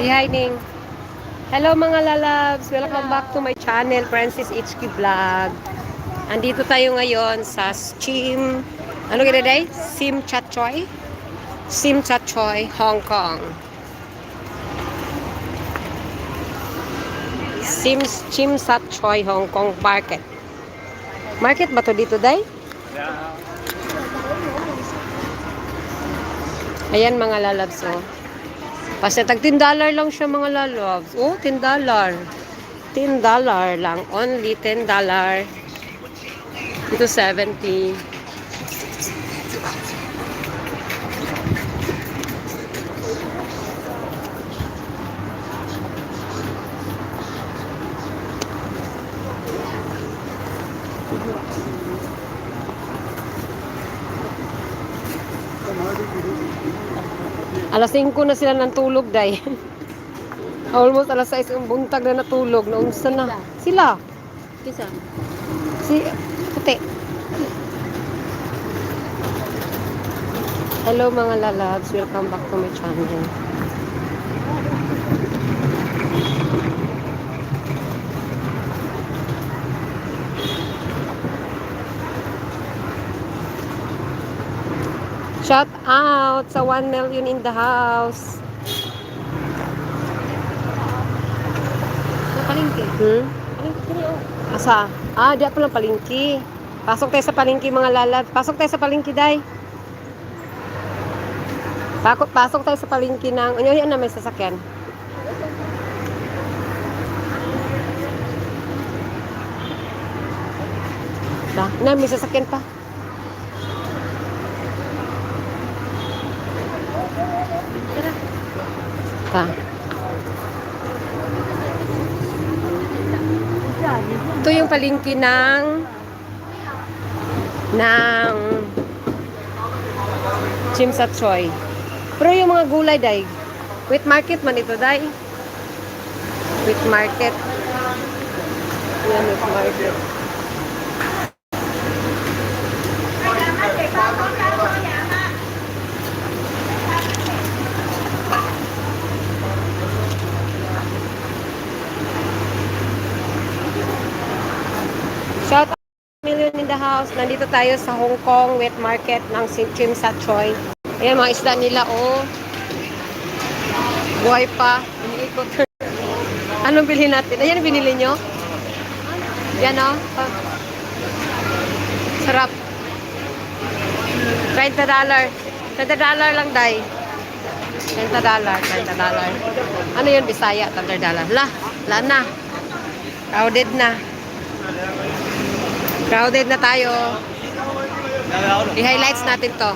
Si hi, Ning. Hello mga lalabs! Welcome back to my channel, Francis HQ Vlog. Andito tayo ngayon sa Chim... Ano kaya day? Sim Chat Choy? Sim Chat Choy, Hong Kong. Sim Chim Sat Choy, Hong Kong Market. Market ba to dito, day? Ayan mga lalabs, oh. Kasi tag 10 dollar lang siya mga lalabs. Oh, 10 dollar. 10 dollar lang. Only 10 dollar. Ito 70. Alas 5 na sila ng tulog, day. Almost alas 6 ang buntag na natulog. Naunsa na. Sila. Kisa? Si Puti. Hello mga lalabs. Welcome back to my channel. Shout out sa 1 million in the house. Sa palengke. Hmm? Palengke oh. Asa? Ah, di pala palingki. Pasok tayo sa palingki mga lalad. Pasok tayo sa palingki, day. Pasok, pasok tayo sa palingki ng... Ano yan na may sasakyan? Na, na, may sasakyan pa. Ta. Ito yung palingki ng ng Chimsatsoy. Pero yung mga gulay, day, wheat market man ito, day. Wheat market. Yan, wheat market. Shout out million in the house. Nandito tayo sa Hong Kong wet market ng Chim Sat Choi. Ayan mga isda nila, oh. Buhay pa. Iniikot. Anong bilhin natin? Ayan, binili nyo? Yan, oh. Ah. Sarap. 30 dollar. 30 dollar lang, day. 30 dollar, 30 dollar. Ano yun, Bisaya? 30 dollar. La, la na. Crowded na. Crowded na tayo. I-highlights natin to.